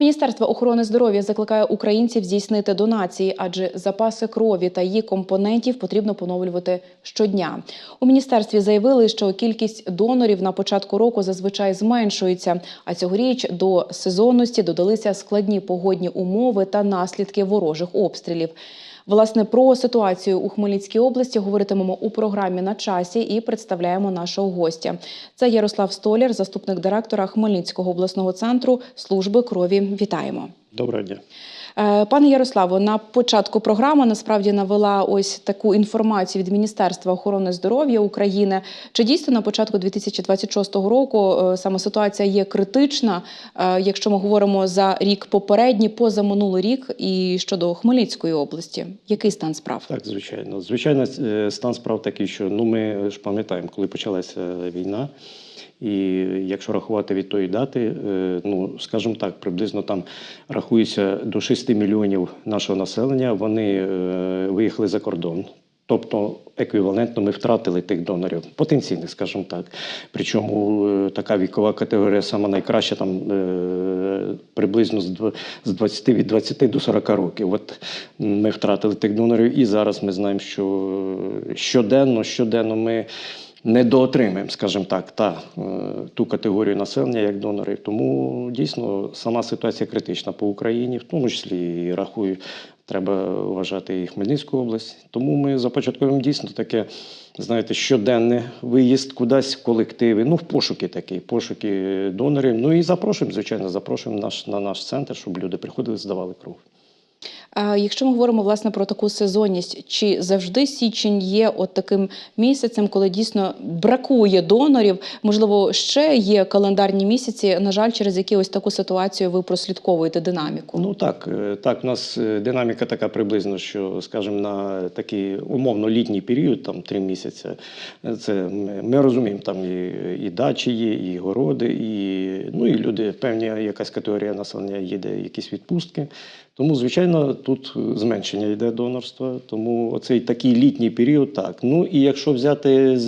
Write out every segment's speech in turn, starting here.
Міністерство охорони здоров'я закликає українців здійснити донації, адже запаси крові та її компонентів потрібно поновлювати щодня. У міністерстві заявили, що кількість донорів на початку року зазвичай зменшується. А цьогоріч до сезонності додалися складні погодні умови та наслідки ворожих обстрілів. Власне, про ситуацію у Хмельницькій області говоритимемо у програмі на часі і представляємо нашого гостя. Це Ярослав Столяр, заступник директора Хмельницького обласного центру служби крові. Вітаємо. Доброго дня. Е, Пане Ярославо, на початку програми насправді навела ось таку інформацію від Міністерства охорони здоров'я України. Чи дійсно на початку 2026 року е, саме ситуація є критична, е, якщо ми говоримо за рік попередній, позаминулий рік і щодо Хмельницької області? Який стан справ? Так, звичайно. Звичайно, стан справ такий, що ну ми ж пам'ятаємо, коли почалася війна. І якщо рахувати від тої дати, е, ну скажімо так, приблизно там рахується до 6 мільйонів нашого населення. Вони е, виїхали за кордон. Тобто еквівалентно ми втратили тих донорів, потенційних, скажімо так. Причому е, така вікова категорія сама найкраща, там приблизно з дв- 20 від 20 до 40 років. От ми втратили тих донорів, і зараз ми знаємо, що щоденно, щоденно ми недоотримаємо, скажімо так, та, е, ту категорію населення як донорів. Тому дійсно сама ситуація критична по Україні, в тому числі і рахую, треба вважати і Хмельницьку область. Тому ми започатковуємо дійсно таке, знаєте, щоденний виїзд кудись в колективи, ну в пошуки такі, пошуки донорів. Ну і запрошуємо, звичайно, запрошуємо наш, на наш центр, щоб люди приходили, здавали кров. Е, Якщо ми говоримо власне про таку сезонність, чи завжди січень є от таким місяцем, коли дійсно бракує донорів? Можливо, ще є календарні місяці, на жаль, через які ось таку ситуацію ви прослідковуєте динаміку? Ну так, е, так, у нас е, динаміка така приблизно, що, скажімо, на такий умовно літній період, там три місяці, е, це ми, розуміємо, там і, і дачі є, і городи, і, ну, і люди, певна якась категорія населення їде, якісь відпустки. Тому, звичайно, тут зменшення йде донорства. Тому оцей такий літній період, так. Ну і якщо взяти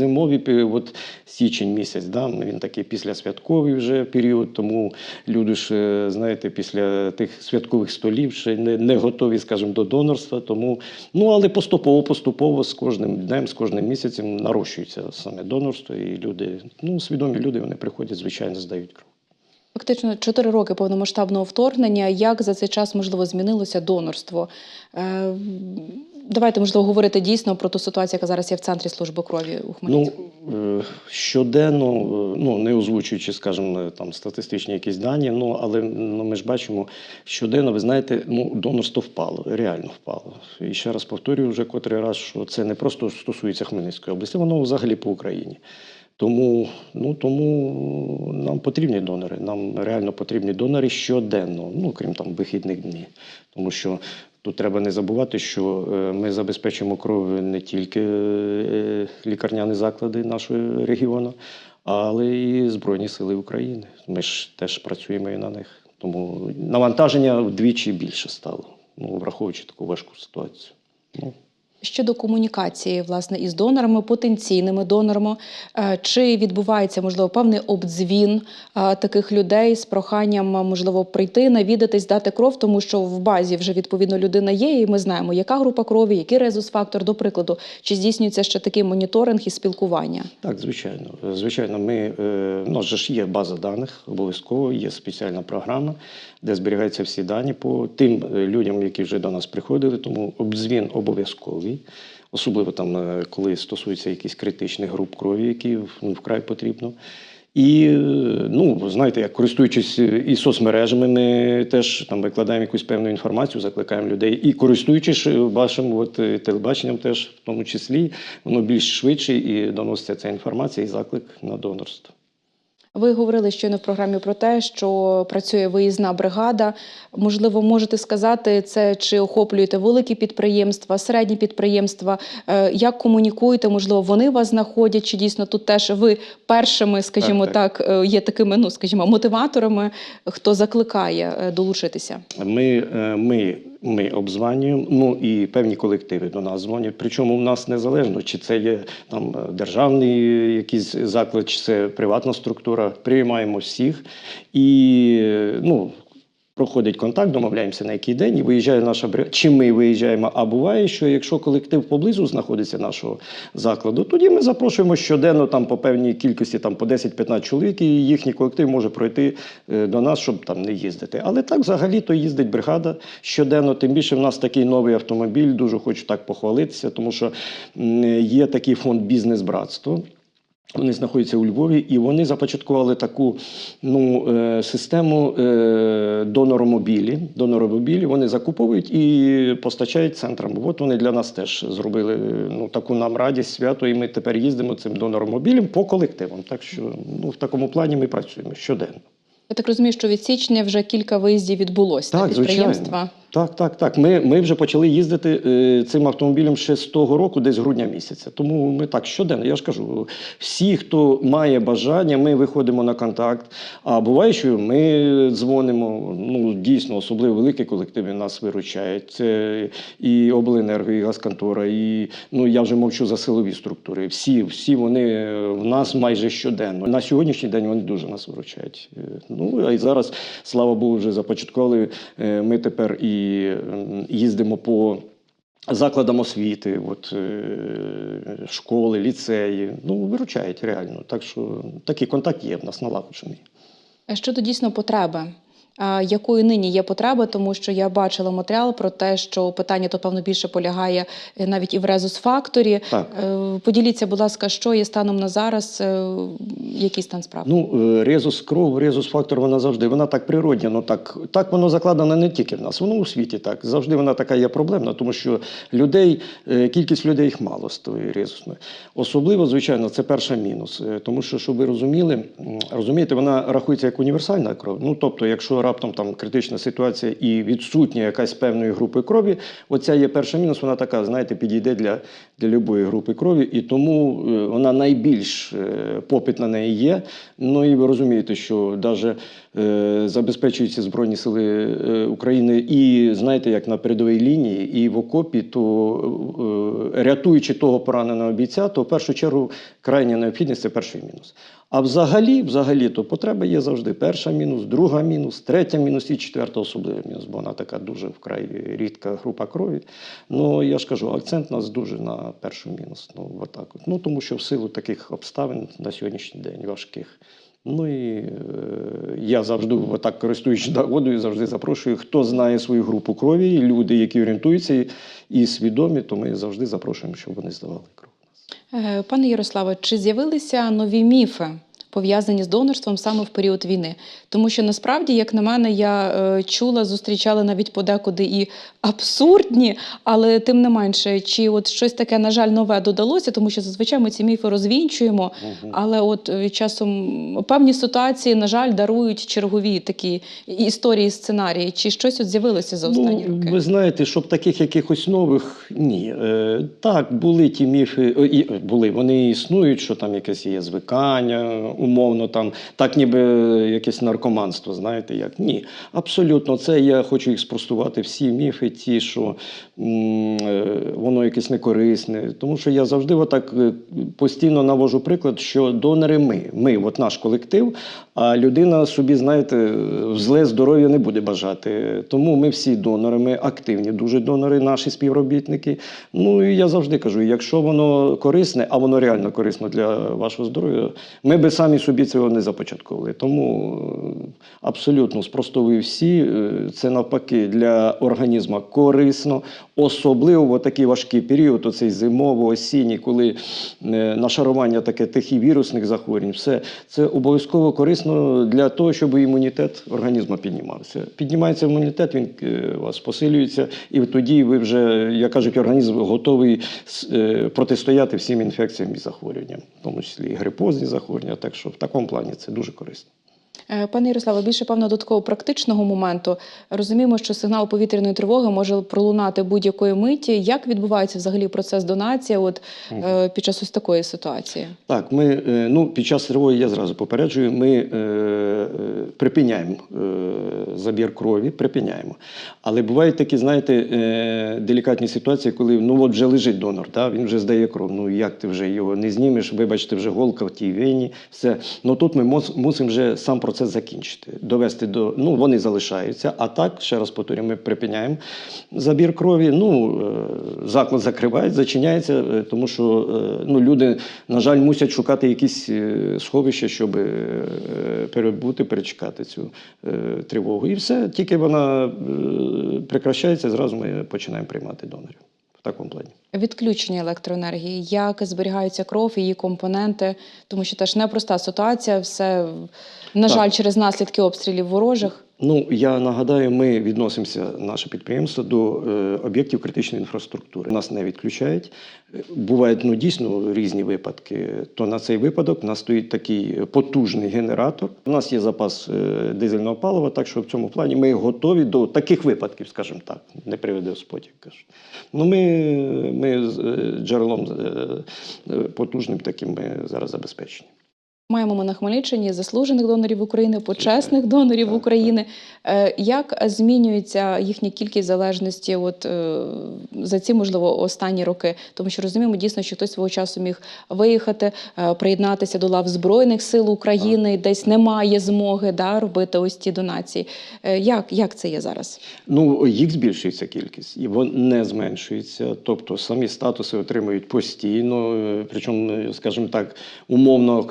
період, от січень місяць, да, він такий післясвятковий вже період, тому люди ж, е, знаєте, після тих святкових столів ще не, не готові, скажімо, до донорства. Тому, ну але поступово, поступово з кожним днем, з кожним місяцем нарощується саме донорство, і люди, ну свідомі люди, вони приходять, звичайно, здають кров. Фактично 4 роки повномасштабного вторгнення. Як за цей час можливо змінилося донорство? Е, Давайте можливо говорити дійсно про ту ситуацію, яка зараз є в центрі служби крові у Ну, Хмельницькому. е, щоденно, е, ну не озвучуючи, скажімо, там статистичні якісь дані, ну але ну, ми ж бачимо, щоденно, ви знаєте, ну донорство впало, реально впало. І ще раз повторюю вже котрий раз, що це не просто стосується Хмельницької області, воно взагалі по Україні. Тому, ну тому нам потрібні донори. Нам реально потрібні донори щоденно, ну крім там вихідних днів. Тому що тут треба не забувати, що е, ми забезпечуємо кров не тільки е, лікарняні заклади нашого регіону, але і Збройні Сили України. Ми ж теж працюємо і на них. Тому навантаження вдвічі більше стало, ну враховуючи таку важку ситуацію. Ну, Щодо комунікації власне із донорами, потенційними донорами, е, чи відбувається можливо певний обдзвін е, таких людей з проханням можливо прийти, навідатись, дати кров, тому що в базі вже відповідно людина є, і ми знаємо, яка група крові, який резус-фактор, до прикладу, чи здійснюється ще такий моніторинг і спілкування? Так, звичайно. Звичайно, ми у нас же ж є база даних, обов'язково є спеціальна програма, де зберігаються всі дані по тим людям, які вже до нас приходили. Тому обдзвін обов'язковий, особливо там, е, коли стосується якихось критичних груп крові, які ну, вкрай потрібно. І е, ну, знаєте, як користуючись е, і соцмережами, ми теж там викладаємо якусь певну інформацію, закликаємо людей. І користуючись вашим от, телебаченням, теж в тому числі, воно більш швидше і доноситься ця інформація і заклик на донорство. Ви говорили щойно в програмі про те, що працює виїзна бригада. Можливо, можете сказати це, чи охоплюєте великі підприємства, середні підприємства? Е, Як комунікуєте? Можливо, вони вас знаходять? Чи дійсно тут теж ви першими, скажімо Так, так, е, є такими, ну скажімо, мотиваторами, хто закликає е, долучитися? Ми, ми, ми обзванюємо, ну і певні колективи до нас дзвонять. Причому в нас незалежно, чи це є там е, державний якийсь заклад, чи це приватна структура. Приймаємо всіх. І е, ну, проходить контакт, домовляємося на який день, і виїжджає наша бригада. Чи ми виїжджаємо? А буває, що якщо колектив поблизу знаходиться нашого закладу, тоді ми запрошуємо щоденно там по певній кількості, там по 10-15 чоловік, і їхній колектив може пройти е, до нас, щоб там не їздити. Але так взагалі то їздить бригада щоденно. Тим більше в нас такий новий автомобіль. Дуже хочу так похвалитися, тому що є такий фонд бізнес-братство. Вони знаходяться у Львові, і вони започаткували таку ну, е, систему е, доноромобілі. Доноромобілі вони закуповують і постачають центрам. От вони для нас теж зробили ну, таку нам радість, свято, і ми тепер їздимо цим доноромобілем по колективам. Так що ну, в такому плані ми працюємо щоденно. Я так розумію, що від січня вже кілька виїздів відбулось на Так, підприємства. звичайно. Так, так, так. Ми, ми вже почали їздити е, цим автомобілем ще з того року, десь грудня місяця. Тому ми так щоденно. Я ж кажу, всі, хто має бажання, ми виходимо на контакт. А буває, що ми дзвонимо. Ну дійсно, особливо великі колективи нас виручають. Це і обленерго, і газконтора, і ну я вже мовчу за силові структури. Всі, всі вони е, в нас майже щоденно. На сьогоднішній день вони дуже нас виручають. Е, Ну а й зараз, слава Богу, вже започаткували. е, Ми тепер і м, їздимо по. Закладам освіти, от, е, школи, ліцеї, ну, виручають реально. Так що такий контакт є в нас налагоджений. А Щодо дійсно потреби. Якою нині є потреба, тому що я бачила матеріал про те, що питання то певно більше полягає е, навіть і в резус-факторі. Так. Е, Поділіться, будь ласка, що є станом на зараз, е, який стан справ? Ну, резус кров, резус фактор, вона завжди, вона так природня, ну так, так воно закладено не тільки в нас, воно у світі так. Завжди вона така є проблемна, тому що людей, кількість людей їх мало з тої резусної. Особливо, звичайно, це перша мінус. Тому що, щоб ви розуміли, розумієте, вона рахується як універсальна кров. Ну, тобто, якщо раптом там критична ситуація і відсутня якась певної групи крові, оця є перша мінус, вона така, знаєте, підійде для, для любої групи крові, і тому е, вона найбільш е, попит на неї є. Ну і ви розумієте, що навіть забезпечуються Збройні Сили е, України і знаєте, як на передовій лінії, і в окопі, то е, рятуючи того пораненого бійця, то в першу чергу крайня необхідність це перший мінус. А взагалі, взагалі, то потреба є завжди перша мінус, друга мінус, третя мінус і четверта особлива мінус, бо вона така дуже вкрай рідка група крові. Ну я ж кажу, акцент нас дуже на першу мінус. Ну, отак от. ну тому що в силу таких обставин на сьогоднішній день важких. Ну і е, я завжди так користуючись нагодою, завжди запрошую, хто знає свою групу крові, і люди, які орієнтуються і, свідомі, то ми завжди запрошуємо, щоб вони здавали кров. Е, Пане Ярославе, чи з'явилися нові міфи? Пов'язані з донорством саме в період війни, тому що насправді, як на мене, я е, чула, зустрічала навіть подекуди і абсурдні, але тим не менше, чи от щось таке, на жаль, нове додалося, тому що зазвичай ми ці міфи розвінчуємо, але от е, часом певні ситуації, на жаль, дарують чергові такі історії, сценарії. Чи щось от з'явилося за останні ну, роки? Ви знаєте, щоб таких якихось нових ні. Е, так, були ті міфи, е, були, вони існують, що там якесь є звикання, умовно, там, так ніби якесь наркоманство, знаєте як. Ні, абсолютно, це я хочу їх спростувати. Всі міфи, ті, що м, е, воно якесь некорисне. Тому що я завжди отак е, постійно навожу приклад, що донори ми. Ми, от наш колектив, а людина собі, знаєте, в зле здоров'я не буде бажати. Тому ми всі донори, ми активні, дуже донори, наші співробітники. Ну і я завжди кажу: якщо воно корисне, а воно реально корисно для вашого здоров'я, ми би самі собі цього не започатковували. Тому е, абсолютно спростовую всі. Е, Це навпаки для організму корисно, особливо в такий важкий період, оцей зимово-осінній, коли е, нашарування таке тих і вірусних захворювань, все це обов'язково корисно для того, щоб імунітет організму піднімався. Піднімається імунітет, він у вас посилюється, і тоді ви вже, як кажуть, організм готовий протистояти всім інфекціям і захворюванням, в тому числі і грипозні захворювання. Так в такому плані це дуже корисно. Е, Пане Ярославе, більше певно до такого практичного моменту. Розуміємо, що сигнал повітряної тривоги може пролунати будь-якої миті. Як відбувається взагалі процес донації от, е, під час ось такої ситуації? Так, ми е, ну, під час тривоги я зразу попереджую, ми е, припиняємо е, забір крові, припиняємо. Але бувають такі, знаєте, е, делікатні ситуації, коли ну от вже лежить донор, да, він вже здає кров. Ну як ти вже його не знімеш? Вибачте, вже голка в тій вені, все. Ну тут ми мус- мусимо вже сам процес закінчити, довести до ну вони залишаються. А так, ще раз повторюю, ми припиняємо забір крові. Ну е, заклад закривають, зачиняється, е, тому що е, ну люди, на жаль, мусять шукати якісь сховища, щоб перебути, перечекати цю тривогу. І все, тільки вона прекращається, зразу ми починаємо приймати донорів в такому плані. Відключення електроенергії, як зберігаються кров, її компоненти, тому що теж непроста ситуація, все на Так. жаль, через наслідки обстрілів ворожих. Ну я нагадаю, ми відносимося наше підприємство до е, об'єктів критичної інфраструктури. Нас не відключають. Бувають ну дійсно різні випадки. То на цей випадок у нас стоїть такий потужний генератор. У нас є запас е, дизельного палива, так що в цьому плані ми готові до таких випадків, скажімо так, не приведе як кажуть. Ну ми, ми з е, джерелом е, е, потужним таким ми зараз забезпечені. Маємо ми на Хмельниччині заслужених донорів України, почесних донорів України. Е, Як змінюється їхня кількість залежності от, е, за ці, можливо, останні роки? Тому що розуміємо дійсно, що хтось свого часу міг виїхати, е, приєднатися до лав Збройних сил України, десь немає змоги да, робити ось ці донації. Як, як це є зараз? Ну, їх збільшується кількість, і вона не зменшується. Тобто самі статуси отримують постійно. Причому, скажімо так, умовно,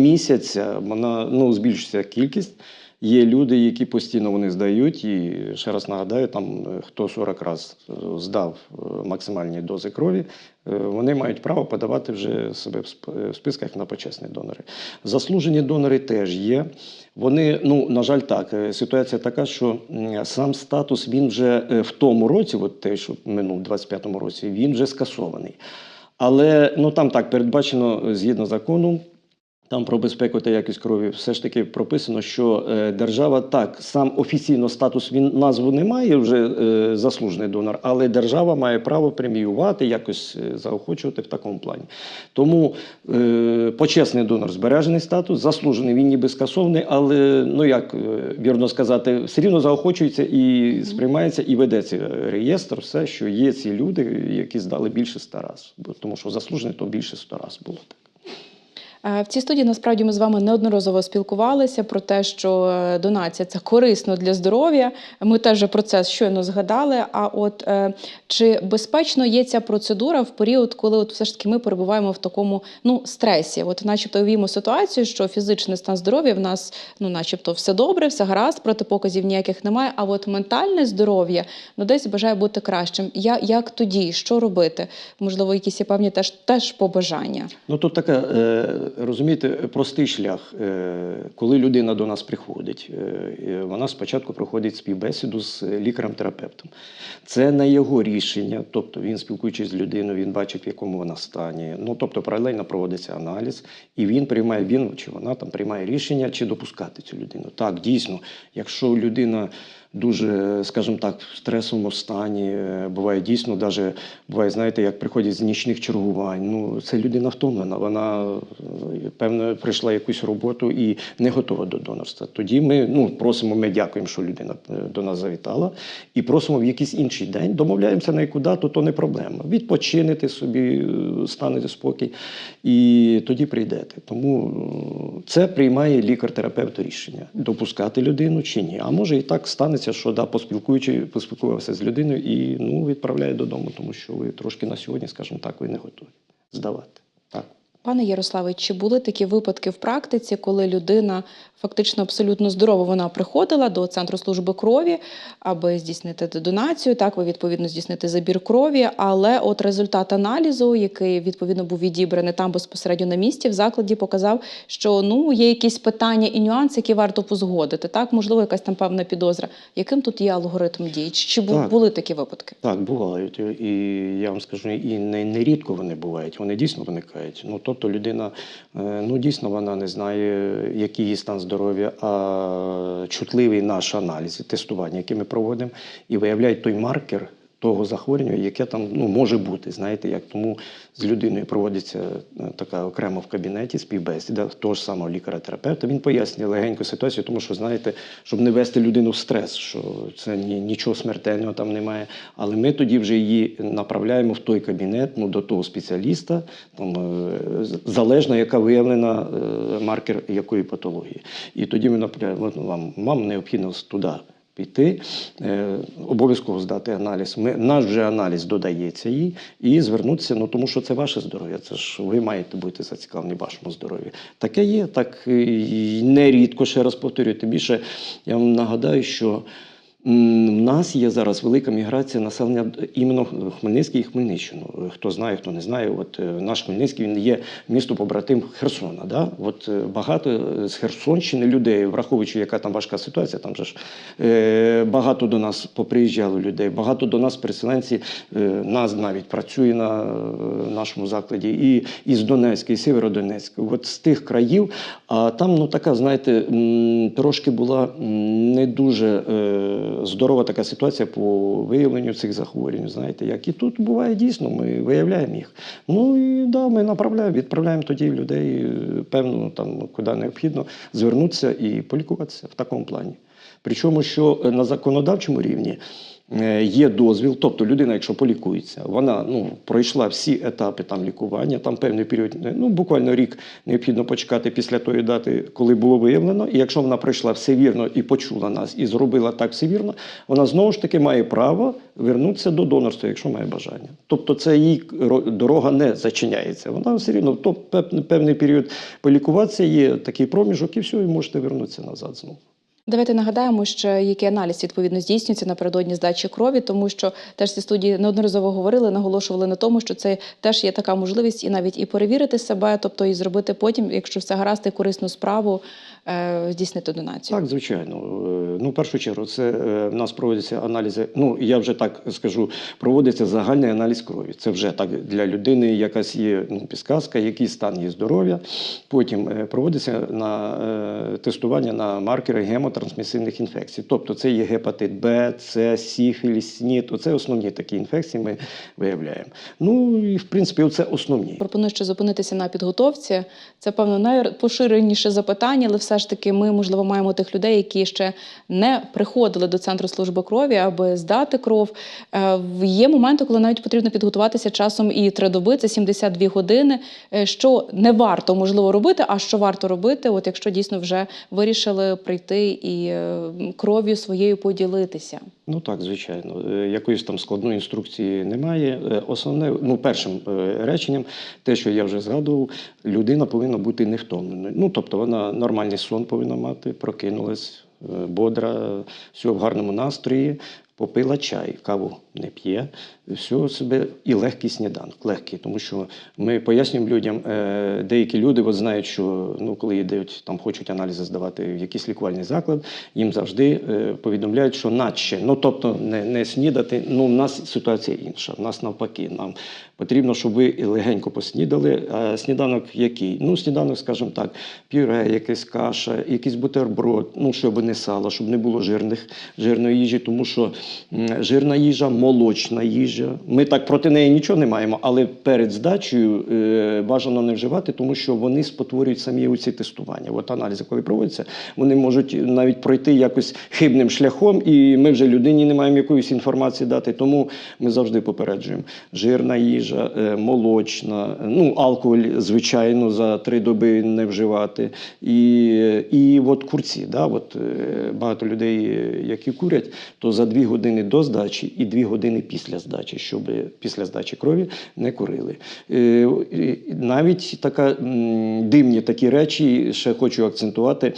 щомісяця вона ну, збільшується кількість. Є люди, які постійно вони здають, і ще раз нагадаю, там е, хто 40 разів здав е, максимальні дози крові, е, вони мають право подавати вже себе в списках на почесні донори. Заслужені донори теж є. Вони, ну на жаль, так. е, Ситуація така, що сам статус він вже е, в тому році, от те, що минув 25-му році, він вже скасований. Але ну там так передбачено е, згідно закону. Там про безпеку та якість крові все ж таки прописано, що е, держава так сам офіційно статус він назву не має вже е, заслужений донор, але держава має право преміювати, якось е, заохочувати в такому плані. Тому почесний донор збережений статус, заслужений він ніби скасований, але ну як вірно сказати, все рівно заохочується і сприймається, і ведеться реєстр, все, що є ці люди, які здали більше ста раз. Тому що заслужений то більше ста раз було В цій студії насправді ми з вами неодноразово спілкувалися про те, що е, донація це корисно для здоров'я. Ми теж про це щойно згадали. А от е, чи безпечно є ця процедура в період, коли от все ж таки ми перебуваємо в такому ну стресі? От, начебто, уявімо ситуацію, що фізичний стан здоров'я в нас, ну, начебто, все добре, все гаразд, протипоказів ніяких немає. А от ментальне здоров'я ну десь бажає бути кращим. Я як тоді, що робити? Можливо, якісь є певні теж теж побажання. Ну тут така, е, розумієте, простий шлях. Е, коли людина до нас приходить, е, е, вона спочатку проходить співбесіду з лікарем-терапевтом. Це не його рішення, тобто він спілкуючись з людиною, він бачить, в якому вона стані. Ну тобто паралельно проводиться аналіз, і він приймає, він чи вона там приймає рішення, чи допускати цю людину. Так, дійсно, якщо людина. Дуже, скажімо так, в стресовому стані. Буває дійсно, навіть буває, знаєте, як приходять з нічних чергувань. Ну, це людина втомлена. Вона певно прийшла якусь роботу і не готова до донорства. Тоді ми ну, просимо, ми дякуємо, що людина е, до нас завітала, і просимо в якийсь інший день. Домовляємося на яку дату, то не проблема. Відпочинете собі, е, станете спокій, і тоді прийдете. Тому е, це приймає лікар-терапевт рішення допускати людину чи ні. А може і так станеться, що да, поспілкуючи, поспілкувався з людиною і ну, відправляє додому, тому що ви трошки на сьогодні, скажімо так, ви не готові здавати. Так. Пане Ярославе, чи були такі випадки в практиці, коли людина фактично абсолютно здорова, вона приходила до центру служби крові, аби здійснити донацію, так ви відповідно здійснити забір крові, але от результат аналізу, який відповідно був відібраний там безпосередньо на місці, в закладі показав, що ну є якісь питання і нюанси, які варто позгодити. Так, можливо, якась там певна підозра. Яким тут є алгоритм дій? Чи, Так. були такі випадки? Так, бувають. І я вам скажу, і не, не рідко вони бувають, вони дійсно виникають. Ну, тобто людина, е, ну дійсно вона не знає, який її стан здоров'я, а чутливий наш аналіз, тестування, яке ми проводимо, і виявляють той маркер того захворювання, яке там ну, може бути. Знаєте, як тому з людиною проводиться е, така окремо в кабінеті співбесіда того ж самого лікаря-терапевта. Він пояснює легеньку ситуацію, тому що знаєте, щоб не вести людину в стрес, що це ні, нічого смертельного там немає. Але ми тоді вже її направляємо в той кабінет, ну до того спеціаліста, там е, залежно, яка виявлена е, маркер якої патології. І тоді ми направляємо «От вам, вам необхідно туди піти, е, обов'язково здати аналіз. Ми, наш вже аналіз додається їй і звернутися, ну тому що це ваше здоров'я. Це ж ви маєте бути зацікавлені вашому здоров'ю. Таке є, так і нерідко, ще раз повторюю. Тим більше я вам нагадаю, що. В нас є зараз велика міграція населення іменно Хмельницький і Хмельниччину. Хто знає, хто не знає, от е, наш Хмельницький він є місто побратим Херсона. Да? От е, багато е, з Херсонщини людей, враховуючи, яка там важка ситуація, там же ж е, багато до нас поприїжджало людей, багато до нас переселенці, е, нас навіть працює на е, нашому закладі, і із Донецька, і Сєвєродонецька, от з тих країв. А там, ну така, знаєте, трошки була не дуже е, здорова така ситуація по виявленню цих захворювань. Знаєте, як і тут буває дійсно, ми виявляємо їх. Ну і да, ми направляємо, відправляємо тоді людей, е, певно, там куди необхідно звернутися і полікуватися в такому плані. Причому, що е, на законодавчому рівні є дозвіл, тобто людина, якщо полікується, вона ну, пройшла всі етапи там лікування, там певний період, ну буквально рік необхідно почекати після тої дати, коли було виявлено. І якщо вона пройшла все вірно і почула нас, і зробила так все вірно, вона знову ж таки має право вернутися до донорства, якщо має бажання. Тобто це ро- дорога не зачиняється. Вона все рівно то пев- певний період полікуватися, є такий проміжок, і все, і можете вернутися назад знову. Давайте нагадаємо, що який аналіз відповідно здійснюється напередодні здачі крові, тому що теж ці студії неодноразово говорили, наголошували на тому, що це теж є така можливість і навіть і перевірити себе, тобто і зробити потім, якщо все гаразд, і корисну справу здійснити донацію. Так, звичайно. Е, Ну, в першу чергу, це е, в нас проводяться аналізи. Ну, я вже так скажу, проводиться загальний аналіз крові. Це вже так для людини, якась є ну, підсказка, який стан її здоров'я. Потім е, проводиться на е, тестування на маркери гемотрансмісивних інфекцій. Тобто це є гепатит Б, С, сіфіліс, СНІД. Оце основні такі інфекції ми виявляємо. Ну і в принципі, це основні. Пропоную ще зупинитися на підготовці. Це певно найпоширеніше запитання, але все ж таки ми можливо маємо тих людей, які ще не приходили до центру служби крові, аби здати кров. Е, Є моменти, коли навіть потрібно підготуватися часом і три доби, це 72 години. Е, Що не варто можливо робити, а що варто робити, от якщо дійсно вже вирішили прийти і е, кров'ю своєю поділитися. Ну так, звичайно. Е, Якоїсь там складної інструкції немає. Е, Основне, ну, першим е, реченням, те, що я вже згадував, людина повинна бути невтомленою. Ну, тобто вона нормальний сон повинна мати, прокинулась, бодра, все в гарному настрої, попила чай, каву не п'є, все себе і легкий сніданок, легкий, тому що ми пояснюємо людям, е, деякі люди от знають, що ну, коли йдуть, там хочуть аналізи здавати в якийсь лікувальний заклад, їм завжди е, повідомляють, що наче, ну тобто не, не снідати. Ну, в нас ситуація інша. В нас навпаки, нам потрібно, щоб ви легенько поснідали. А сніданок який? Ну, сніданок, скажімо так, пюре, якась каша, якийсь бутерброд, ну щоб не сало, щоб не було жирних жирної їжі, тому що жирна їжа, молочна їжа. Ми так проти неї нічого не маємо, але перед здачею е, бажано не вживати, тому що вони спотворюють самі оці тестування. От аналізи, коли проводяться, вони можуть навіть пройти якось хибним шляхом, і ми вже людині не маємо якоїсь інформації дати. Тому ми завжди попереджуємо: жирна їжа, е, молочна, ну алкоголь, звичайно, за три доби не вживати. І, і от курці, да, от, е, багато людей, е, які курять, то за дві години до здачі і дві години після здачі, щоб після здачі крові не курили. Е, Навіть така дивні такі речі, ще хочу акцентувати.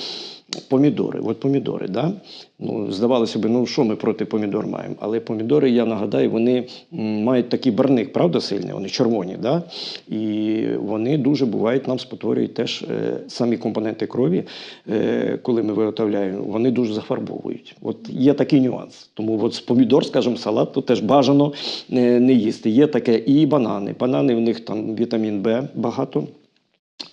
Помідори, от помідори, да? ну, здавалося б, ну що ми проти помідор маємо? Але помідори, я нагадаю, вони мають такий барник, правда, сильний, вони червоні, да? і вони дуже бувають, нам спотворюють теж е, самі компоненти крові, е, коли ми виготовляємо, вони дуже зафарбовують. От є такий нюанс. Тому от з помідор, скажімо, салат, то теж бажано е, не їсти. Є таке і банани. Банани в них там вітамін Б багато.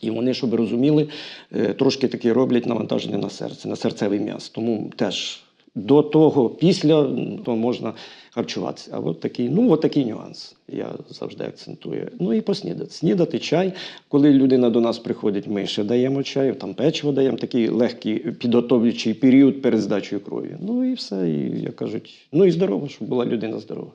І вони, щоб розуміли, е, трошки таки роблять навантаження на серце, на серцевий м'яз. Тому теж До того, після то можна харчуватися. А от такий, ну, от такий нюанс. Я завжди акцентую. Ну і поснідати. Снідати чай. Коли людина до нас приходить, ми ще даємо чай, там печиво даємо, такий легкий підготовлюючий період перед здачею крові. Ну і все. І як кажуть, ну і здорово, щоб була людина здорова.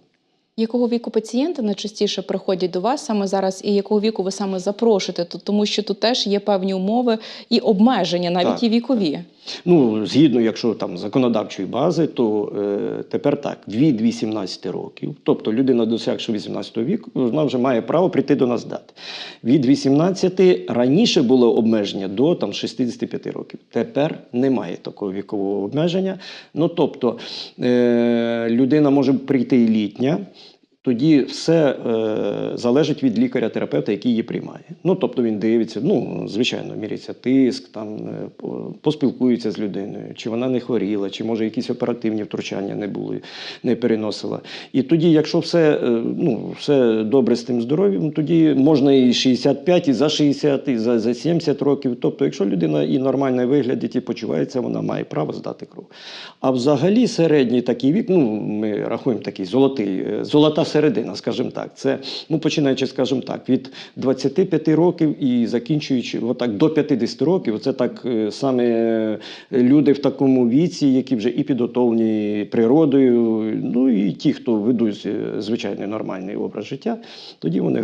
Якого віку пацієнти найчастіше приходять до вас саме зараз, і якого віку ви саме запрошуєте? Тому що тут теж є певні умови і обмеження, навіть Так, і вікові. Ну, згідно, якщо там законодавчої бази, то е, тепер так, від 18 років, тобто людина, досягши 18 віку, вона вже має право прийти до нас дати. Від 18 раніше було обмеження до там, 65 років. Тепер немає такого вікового обмеження. Ну, тобто, е, людина може прийти і літня. Тоді все е, залежить від лікаря-терапевта, який її приймає. Ну, тобто він дивиться, ну, звичайно, міряється тиск, там, е, поспілкується з людиною, чи вона не хворіла, чи може якісь оперативні втручання не були, не переносила. І тоді, якщо все, е, ну, все добре з тим здоров'ям, тоді можна і 65, і за 60, і за, за 70 років. Тобто, якщо людина і нормально виглядить, і почувається, вона має право здати кров. А взагалі середній такий вік, ну ми рахуємо такий золотий, е, золота середина, скажімо так. Це ну починаючи, скажімо так, від 25 років і закінчуючи отак до 50 років. Це так е, саме е, люди в такому віці, які вже і підготовлені природою, ну і ті, хто ведуть е, звичайний нормальний образ життя, тоді вони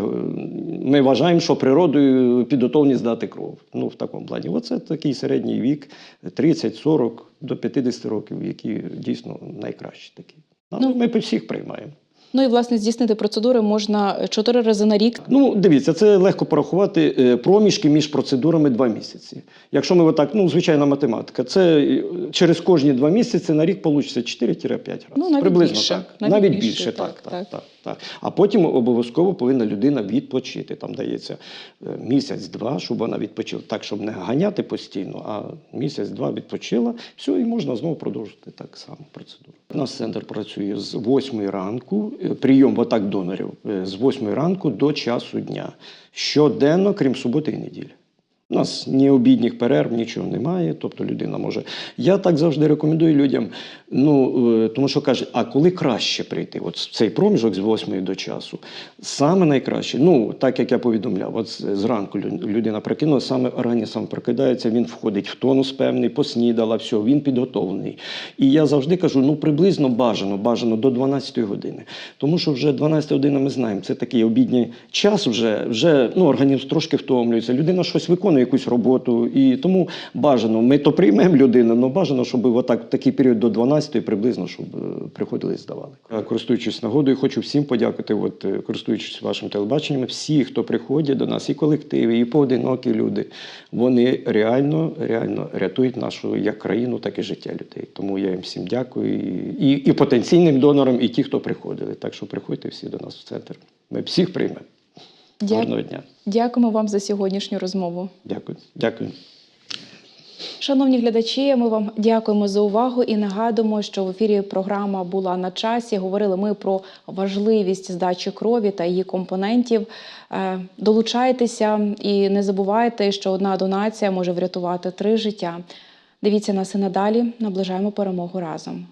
ми вважаємо, що природою підготовлені здати кров. Ну в такому плані. Оце такий середній вік 30-40 до 50 років, які дійсно найкращі такі. Ну, ми всіх приймаємо. Ну і власне здійснити процедури можна чотири рази на рік. Ну, дивіться, це легко порахувати е, проміжки між процедурами два місяці. Якщо ми отак, ну, звичайна математика, це е, через кожні два місяці на рік получиться 4-5 разів. Ну, навіть Приблизно більше. так. Навіть більше, більше, так, так, так, так. Так. А потім обов'язково повинна людина відпочити. Там дається е, місяць-два, щоб вона відпочила. Так, щоб не ганяти постійно, а місяць-два відпочила, все, і можна знову продовжити так само процедуру. У нас центр працює з 8 ранку, е, прийом отак донорів е, з 8 ранку до часу дня. Щоденно, крім суботи і неділі. У нас ні обідніх перерв, нічого немає. Тобто людина може. Я так завжди рекомендую людям. Ну е, тому що кажуть, а коли краще прийти? От цей проміжок з 8 до часу. Саме найкраще, ну так як я повідомляв, от зранку людина прикинула, саме організм прокидається, він входить в тонус певний, поснідала, все, він підготовлений. І я завжди кажу: ну приблизно бажано, бажано до 12 години. Тому що вже 12 година ми знаємо, це такий обідній час, вже, вже ну, організм трошки втомлюється. Людина щось виконує, якусь роботу. І тому бажано, ми то приймемо людину, але бажано, щоб отак, в такий період до 12-ї приблизно, щоб е, приходили і здавали. Е, Користуючись нагодою, хочу всім подякувати, от, е, користуючись вашим телебаченням, всі, хто приходять до нас, і колективи, і поодинокі люди, вони реально, реально рятують нашу як країну, так і життя людей. Тому я їм всім дякую і, і потенційним донорам, і ті, хто приходили. Так що приходьте всі до нас в центр. Ми всіх приймемо. Дя- дня. Дякуємо вам за сьогоднішню розмову. Дякую. Дякую. Шановні глядачі, ми вам дякуємо за увагу і нагадуємо, що в ефірі програма була на часі. Говорили ми про важливість здачі крові та її компонентів. Е, Долучайтеся і не забувайте, що одна донація може врятувати три життя. Дивіться нас і надалі. Наближаємо перемогу разом.